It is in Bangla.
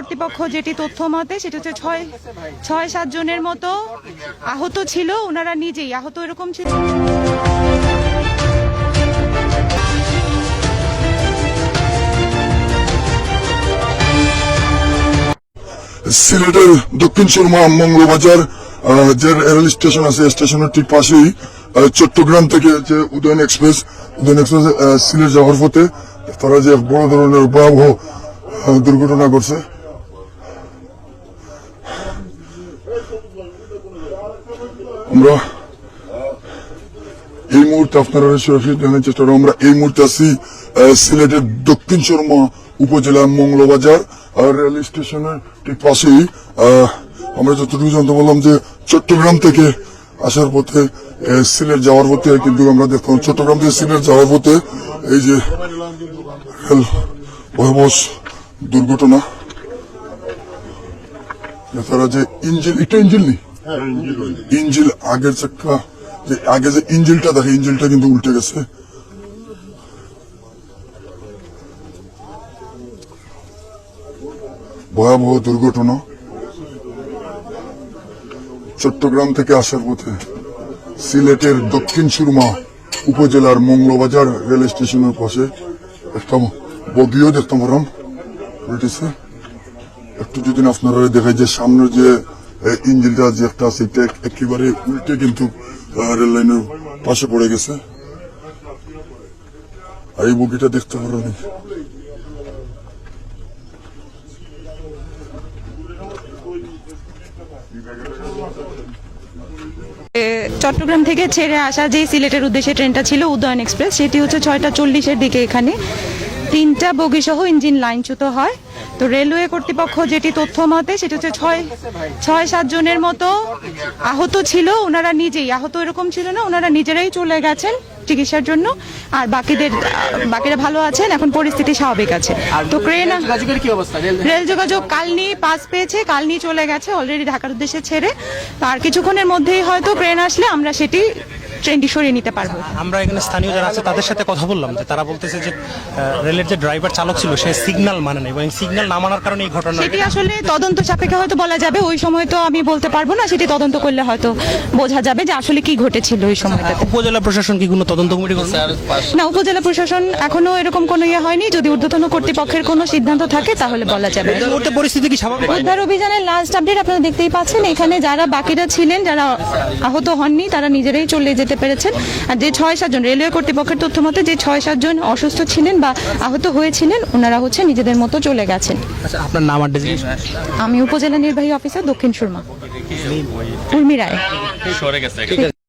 কর্তৃপক্ষ যেটি তথ্য মতে, সেটা হচ্ছে ছয় ছয়, সাত জনের মতো আহত ছিল, ওনারা নিজেই আহত এরকম ছিল। সিলেটের দক্ষিণ সুরমা মঙ্গলবাজার যে রেল স্টেশন আছে স্টেশনের ঠিক পাশেই চট্টগ্রাম থেকে যে উদয়ন এক্সপ্রেস উদয়ন এক্সপ্রেস সিলেট যাওয়ার পথে তারা যে বড় ধরনের ভয়াবহ দুর্ঘটনা করছে আমরা এই মুহূর্তে আপনারা সরাসরি জানার চেষ্টা করব। আমরা এই মুহূর্তে আছি সিলেটের দক্ষিণ শর্মা উপজেলার মঙ্গলবাজার আহ, রেল স্টেশনের ঠিক পাশেই। আমরা যতটুকু জানতে বললাম যে চট্টগ্রাম থেকে আসার পথে সিলেট যাওয়ার পথে কিন্তু আমরা দেখতাম চট্টগ্রাম থেকে সিলেট যাওয়ার পথে এই যে রেল ভয়াবহ দুর্ঘটনা। তারা যে ইঞ্জিন এটা ইঞ্জিন নেই? ইঞ্জিল, আগের চাক্কা যে আগে যে ইঞ্জিলটা, দেখে, ইঞ্জিলটা কিন্তু উল্টে গেছে। ভয়াবহ দুর্ঘটনা। চট্টগ্রাম থেকে আসার পথে সিলেটের দক্ষিণ সুরমা উপজেলার মঙ্গলবাজার রেল স্টেশনের পাশে একটা বগিও দেখতে পারাম উল্টেছে একটু যদি আপনারা দেখে যে সামনে যে ইঞ্জিনটা যে একটা আছে এটা একেবারে উল্টে কিন্তু রেল লাইনের পাশে পড়ে গেছে। আর এই বগিটা দেখতে পারেন এ, চট্টগ্রাম থেকে ছেড়ে আসা যে সিলেটের উদ্দেশ্যে ট্রেনটা ছিল উদয়ন এক্সপ্রেস সেটি হচ্ছে ছয়টা চল্লিশের দিকে এখানে। তিনটা বগি সহ ইঞ্জিন লাইনচ্যুত হয়। তো রেলওয়ে কর্তৃপক্ষ যেটি তথ্য মতে সেটা হচ্ছে ছয় ছয় সাত জনের মতো আহত ছিল। ওনারা নিজেই আহত এরকম ছিল না ওনারা নিজেরাই চলে গেছেন চিকিৎসার জন্য। আর বাকিদের বাকিরা ভালো আছেন এখন পরিস্থিতি স্বাভাবিক আছে। তো ক্রেন রেল যোগাযোগ কালনি পাস পেয়েছে কালনি চলে গেছে অলরেডি ঢাকার উদ্দেশ্যে ছেড়ে। তো আর কিছুক্ষণের মধ্যেই হয়তো ক্রেন আসলে আমরা সেটি ট্রেনটি সরিয়ে নিতে পারব। আমরা এখানে স্থানীয় যারা আছে তাদের সাথে কথা বললাম যে তারা বলতেছে যে রেলের যে ড্রাইভার চালক ছিল সে সিগন্যাল মানে না এবং সিগন্যাল না মানার কারণে এই ঘটনা সেটি আসলে তদন্ত সাপেক্ষে হয়তো বলা যাবে ওই সময় তো আমি বলতে পারব না সেটি তদন্ত করলে হয়তো বোঝা যাবে যে আসলে কি ঘটেছিল ওই সময়টাতে। উপজেলা প্রশাসন কি কোনো তদন্ত কমিটি না উপজেলা প্রশাসন এখনও এরকম কোনো ইয়ে হয়নি যদি ঊর্ধ্বতন কর্তৃপক্ষের কোনো সিদ্ধান্ত থাকে তাহলে বলা যাবে। এই মুহূর্তে পরিস্থিতি কি স্বাভাবিক? উদ্ধার অভিযানের লাস্ট আপডেট আপনারা দেখতেই পাচ্ছেন এখানে যারা বাকিরা ছিলেন যারা আহত হননি তারা নিজেরাই চলে যেতে পেরেছেন। আর যে ছয় সাতজন রেলওয়ে কর্তৃপক্ষের তথ্য মতে যে ছয় সাতজন অসুস্থ ছিলেন বা আহত হয়েছিলেন ওনারা হচ্ছে নিজেদের মতো চলে গেছেন। আচ্ছা আপনার নাম আর আমি উপজেলা নির্বাহী অফিসার দক্ষিণ সুরমা। উর্মি রায়।